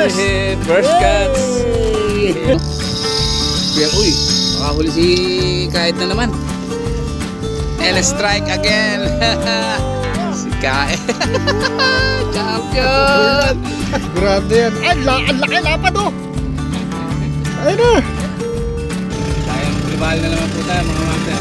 First! First cuts! Kuya, uy, makahuli si Kahit na naman. And a strike again. si Kahit. Champion! Grabe yan. Ay, la ang laki lapad oh. Ayun na. Sayang, libal na naman po tayo mga master.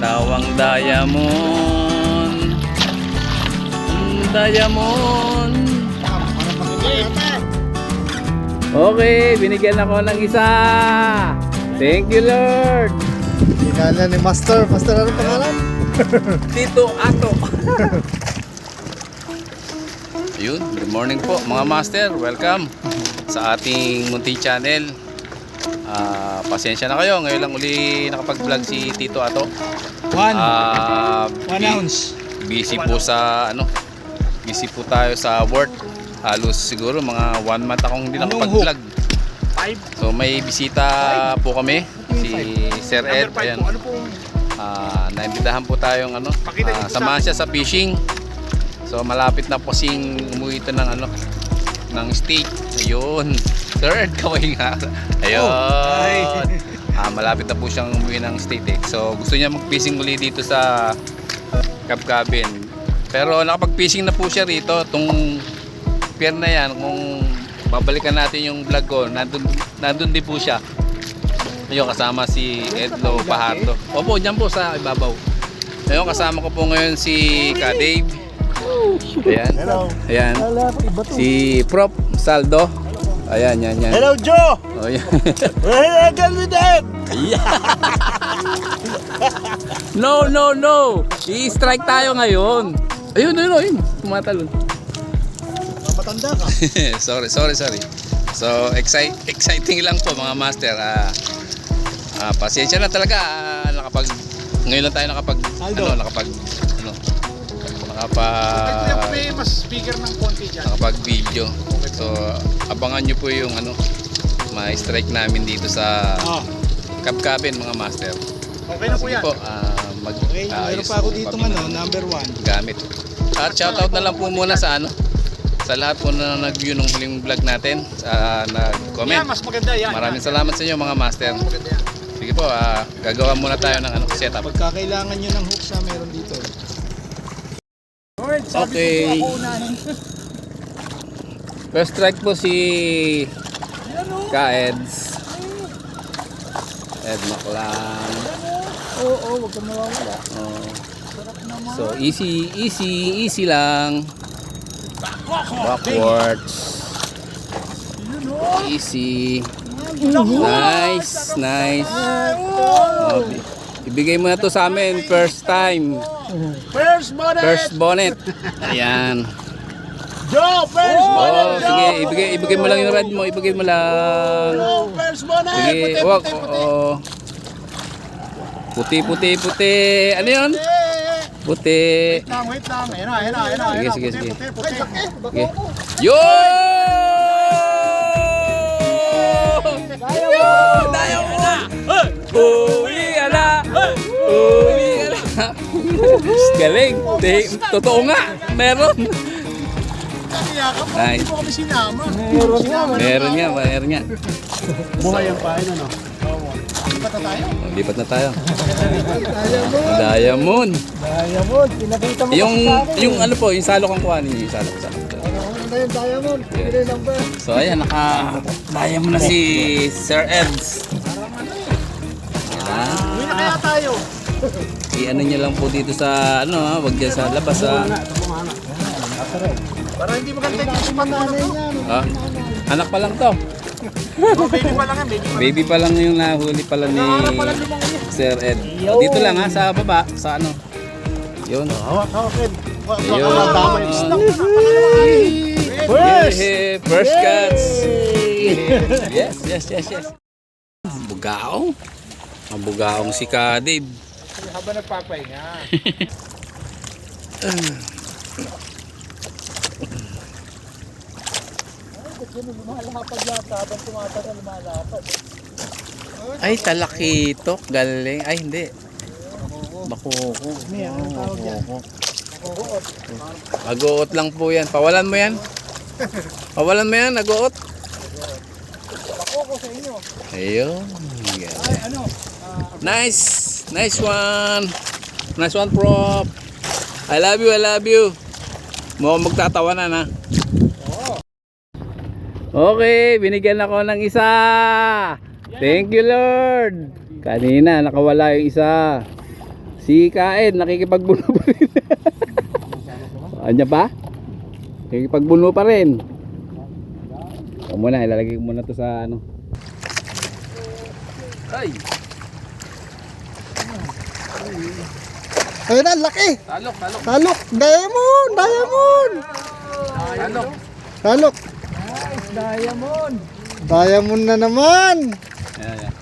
Tawang diamond. Diamond. Okay, binigyan ako ng isa. Thank you, Lord. Hinala ni Master. Master, ano pangalan? Tito Ato. Ayun, good morning po mga master. Welcome sa ating Munti Channel. Ah, pasensya na kayo. Ngayon lang uli nakapag-vlog si Tito Ato. One. Ah, One ounce. Busy po sa ano. Busy po tayo sa work. Halos siguro mga one month akong hindi nakapag-vlog. So may bisita po kami. Si Sir Ed. Ayan. po. Ano pong Ah, naimbitahan po tayong ano, sa samahan siya sa fishing. So malapit na po sing umuwi ito ng ano ng state. Ayun. Third kaway nga. Ayun. Oh. Ah, malapit na po siyang umuwi ng state eh. So gusto niya mag-fishing uli dito sa Kabkabin. Pero nakapag-fishing na po siya rito. Itong pier na yan, kung babalikan natin yung vlog ko, nandun, nandun din po siya. Ayun, kasama si Edlo Pahardo. Opo, dyan po sa ibabaw. Ayun, kasama ko po ngayon si Ka Dave. Ayan. Hello. Ayan. Si Prop Saldo. Ayan, yan, yan. Hello, Joe. Oh, yan. Again with no, no, no. I-strike tayo ngayon. Ayun, ayun, ayun. Tumatalon. Matanda ka. sorry, sorry, sorry. So, excite, exciting lang po mga master. Ah, ah, pasensya na talaga. Ah, nakapag, ngayon lang tayo nakapag, Aldo. ano, nakapag, ano, nakapag, may mas speaker ng konti dyan. nakapag video. So, abangan nyo po yung ano, ma-strike namin dito sa Ah. Kapkabin mga master. Okay na po Sige yan. po, ah, mag Okay, meron pa ako dito kami ano, ng number one. gamit. At shoutout na lang po muna sa ano, sa lahat po na nag-view ng huling vlog natin, sa Yan, nag-comment. mas maganda yan. Maraming salamat sa inyo mga master. Maganda yan. Sige po, ah, gagawa muna tayo ng ano, setup. Pagka kailangan nyo ng hook sa meron dito. Okay. First strike po si Kaeds. Ed Maclan. Oo, oo, wag kang mawawala. Oh. So easy, easy, easy lang. Backwards. Easy. Nice, nice. Oh, bi- ibigay mo na to sa amin first time. First bonnet! First bonnet. Ayan. Joe, first Oh, sige, ibigay ibigay mo lang yung rod mo, ibigay mo lang. Joe, first bonnet! Sige, wag. Oo. Puti, puti, puti. Ano 'yon? Puti. Wait lang, wait lang. Ayan na, ayan na, ayan na. Sige, na. sige, Puti. Puti, puti. Sige. Yo! Yo! Dayaw ka na! Uwi ka na! Uwi ka na! Galing! Totoo nga! Meron! Nice. mo. Meron nga. Meron nga. Buhay ang pain, ano? Lipat na tayo. Lipat na tayo. Diamond. Diamond, pinakita mo Yung, yung ano po, yung salo kang kuhanin niyo, yung salo. salo. Ano na yung diamond? Pinay number. So ayan, naka diamond na si Sir Eds. Ayan. Uwi na kaya tayo. I-ano niyo lang po dito sa ano ha, wag dyan sa labas ha. Para hindi maganda yung mo na to. Ah, anak pa lang to. Oh, baby pa lang yan, baby pa lang. Baby pa lang yung nahuli pala ni. Sir Ed. Oh, dito lang ha, sa baba, sa ano. Yun. Hawak, hawak, Ed. Ayun. Damay. First! first cuts! yes, yes, yes, yes. Bugaong. Ang bugaong si Ka Dave. Habang nagpapahinga. Lumalapad yata habang tumatagal lumalapad. Ay, talakitok. Galing. Ay, hindi. Bakuko. Yan? Agoot lang po yan. Pawalan mo yan. Pawalan mo yan, agoot. Ako sa inyo. Ayun. Ay, ano? Nice. Nice one. Nice one, prop. I love you, I love you. Mukhang magtatawanan ha. Okay, binigyan ako ng isa. Thank you, Lord. Kanina, nakawala yung isa. Si Kaed, nakikipagbuno pa rin. Anya pa? Nakikipagbuno pa rin. Ito muna, ilalagay ko muna to sa ano. Ay, Ayun na, laki. talok, talok, Talok. Diamond! Diamond! talok. Talok. Diamond. Diamond na naman. Ayan, ayan.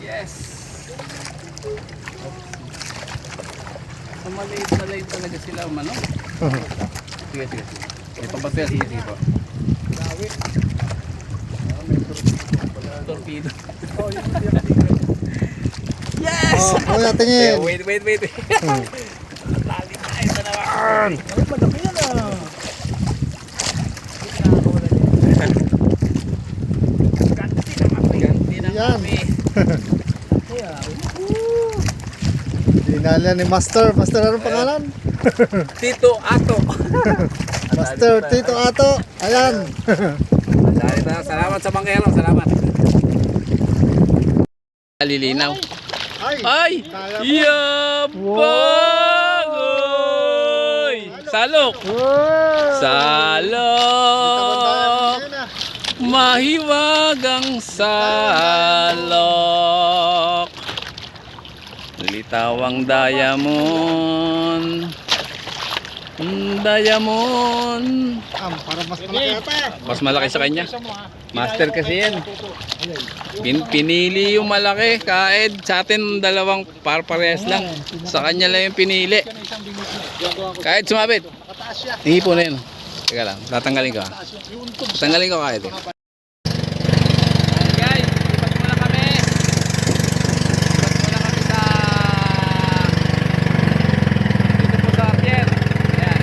Yes! So, maliit na liit talaga sila, mano? Sige, sige. Ba sila? Sige, sige po. Torpedo. Yes! Oh, kuya, Eh, tingin. wait, wait, wait. Lali na, ito naman. Ay, malaki yan ah. Ganti na Yan. kami. Dinala ni Master. Master, anong pangalan? Tito Ato. Master Tito Ato. Ayan. Dahil na, salamat sa bangkero, salamat. Alilinaw. Ay. Ay! Yabang! Oy! Salok! Salok! Mahiwagang salok. Litawang diamond. Mm, Diamond. Ah, para mas malaki ata. Mas malaki sa kanya. Master kasi yan. Pin pinili yung malaki, kaed. Sa atin, dalawang par parehas lang. Sa kanya lang yung pinili. Kahit sumabit. Ihipo na yun. Teka lang, tatanggalin ko. ah. Tanggalin ko kahit. Eh. guys, lipat muna kami. Lipat muna kami sa... Dito po sa Archer. Ayan.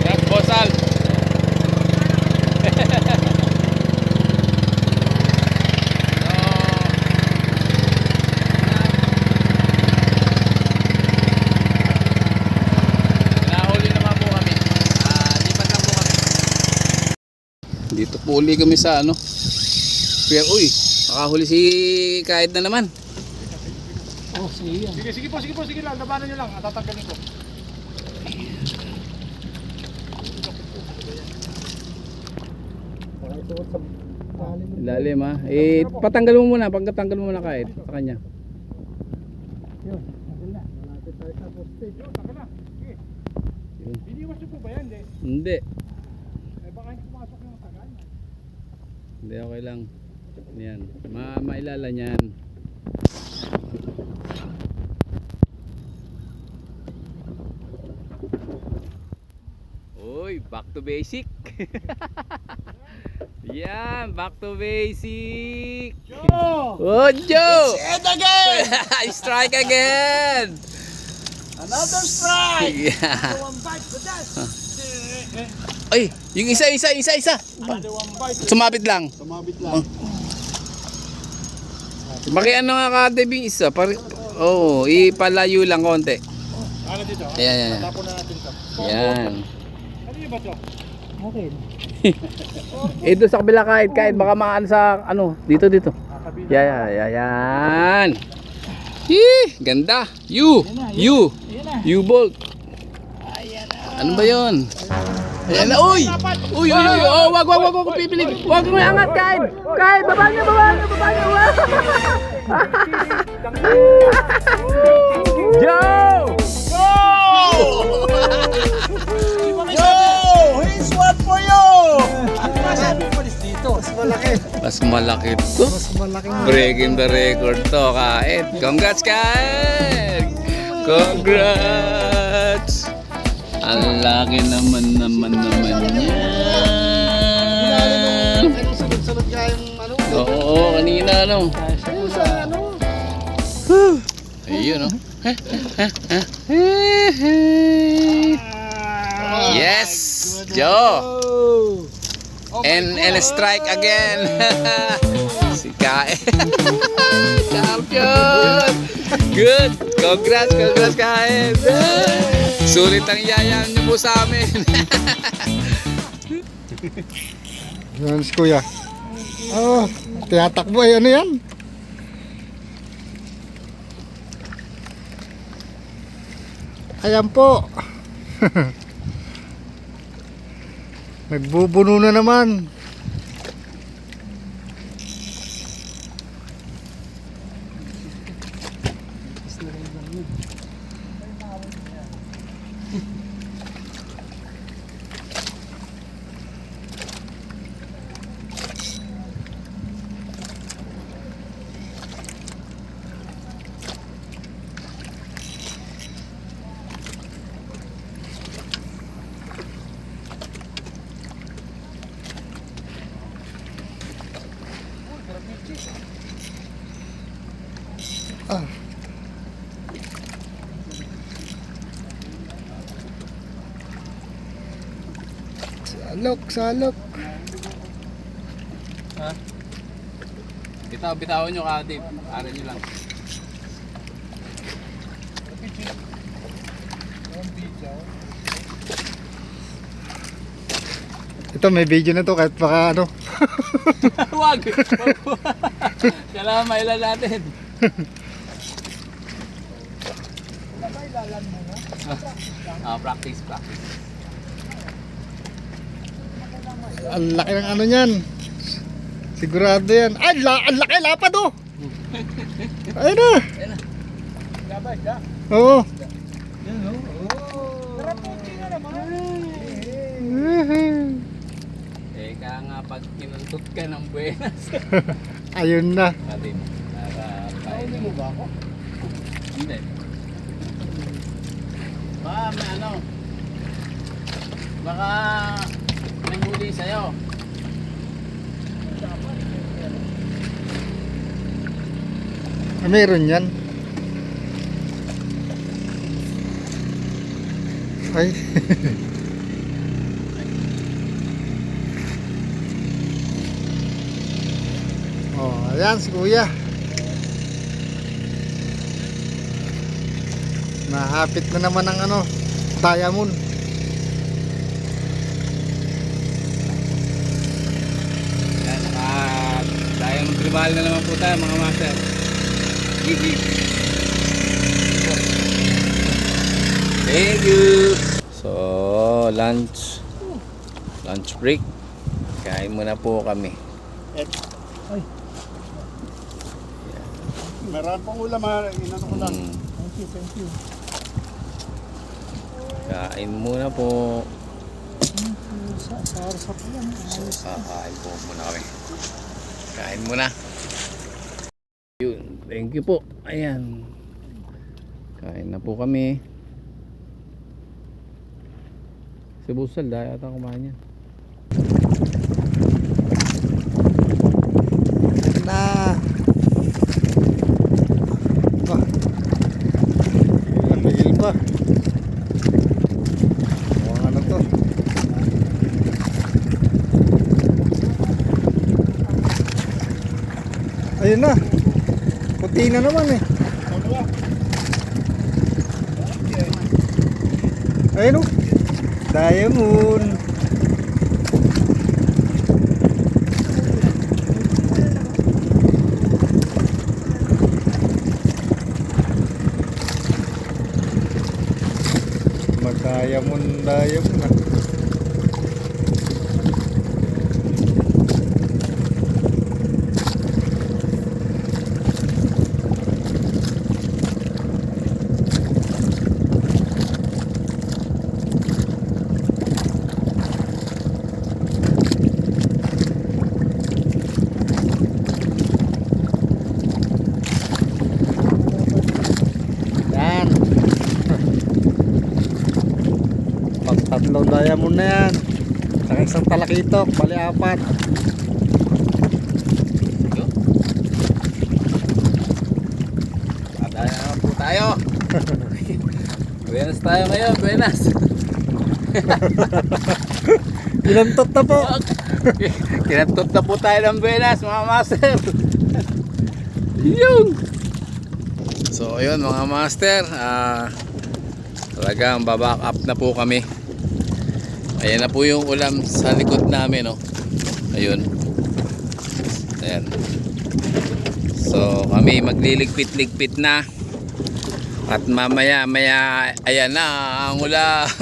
Ayan, Bosal. Nahuli naman po kami. Ah, lipat lang po kami. Dito po uli kami sa ano. Kaya uy, nakahuli si Kahit na naman. Oh, sige yan. Sige, sige po, sige po, sige lang. Labanan nyo lang. Tatanggalin ko. Ilalim ha. Eh, patanggal mo muna. Pagkatanggal mo muna Kahit sa kanya. Yun. Biniwas nyo po ba yan? Hindi. Hindi. Eh, baka hindi pumasok yung tagal. Hindi, okay lang. Yan. Ma mailala niyan. Uy, back to basic. Yan, back to basic. Oh! Oh, Joe! And again! Strike again! Another strike! Yeah. One bite to that! Ay, yung isa, isa, isa, isa. Sumabit lang. Sumabit lang. Baki ano nga kadebing isa. Pari, oh, ipalayo lang konti. Ano dito? Ayan, ayan. Tapon na natin to. Yan. Ano yung ba to? Okay. Ito sa kabila kahit, kahit baka makaan sa ano, dito, dito. Yeah, yeah, yeah, yan. Yee, ganda. You, you, Ayan na. you bolt. Ano ba yun? Ayan na, uy! Uy, uy, uy, oh, wag, wag, wag, wag, pipilig. Wag mo angat, kahit. Kahit, baba niya, baba niya, baba niya. Wow. Joe! Yo! Here's one for you! Masabi ulit dito? Mas malaki. Mas malaki to. Mas malaking Breaking the record to, Kaed. Congrats, Kaed! Congrats! Ang laki naman naman naman. Ay, sunod-sunod nga yung ano. Oo, kanina ano. Sa ano. Ayun, oh. Yes, Joe. And and strike again. si Kae. Champion. Good. Congrats, congrats Kae. Sulit ang yayang niyo po sa amin. Yan si kuya. Oh, tinatakbo ay ano yan? Ayan po. Nagbubuno na naman. Mm-hmm. Salok, salok. Bitaw, bitawan nyo ka, Dave. Aral nyo lang. Ito may video na to kahit baka ano. Wag! Kailangan mailan natin. Ah, practice, practice. Ang laki ng ano niyan. Sigurado yan. Ay, la ang laki lapad oh. Ayun na. Labay ka. Oo. Teka nga, pag kinuntot ka ng buenas. Ayun na. Para Hindi mo ba ako? Hindi. Baka may ano. Baka sa'yo. Ah, Meron yan. Ay. oh, ayan si kuya. Nahapit na naman ang ano, diamond. Yan, naka tayong tribal na naman po tayo mga master. Thank you. So, lunch. Lunch break. Kain muna po kami. Meron pang ulam ha. Inano ko lang. Mm, Thank you, thank you. kain muna po. Sa sarap yan. So, kakain po muna kami. Kain muna. Yun. Thank you po. Ayan. Kain na po kami. Si Busal, dahil ata kumain yan. na ah napigil pa mukhang ano to ayun na. Puti na naman eh. Ayun o diamond. Mag-diamond, diamond ah. Yan. Pag tatlong diamond na yan. Saka isang talakitok, bali apat. Adaya na po tayo. buenas tayo ngayon, buenas. Pinantot na po. Kinatot na po tayo ng buenas, mga master. Yung. So, ayun mga master, ah talagang baback up na po kami. Ayan na po yung ulam sa likod namin, no. Ayun. Ayan. So, kami magliligpit-ligpit na. At mamaya, maya, ayan na ang ulan.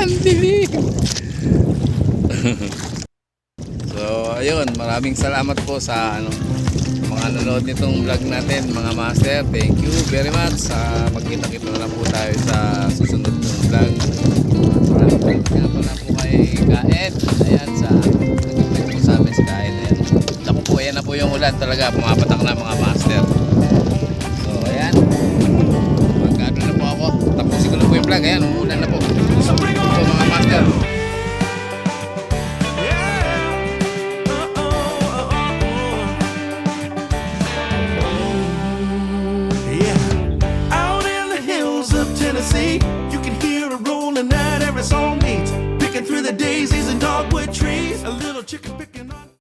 ang dilim. so, ayun, maraming salamat po sa ano mga nanonood nitong vlog natin, mga master. Thank you very much. sa magkita-kita na lang po tayo sa susunod ng vlog. Thanks nga pala po kay. Ayan, sa nag-vlog po sa amin si po, ayan na po yung ulan talaga. Pumapatak na mga master. So, ayan. Magkano na po ako. Tapusin ko na po yung vlog. Ayan, umuulan na po. So, po mga master.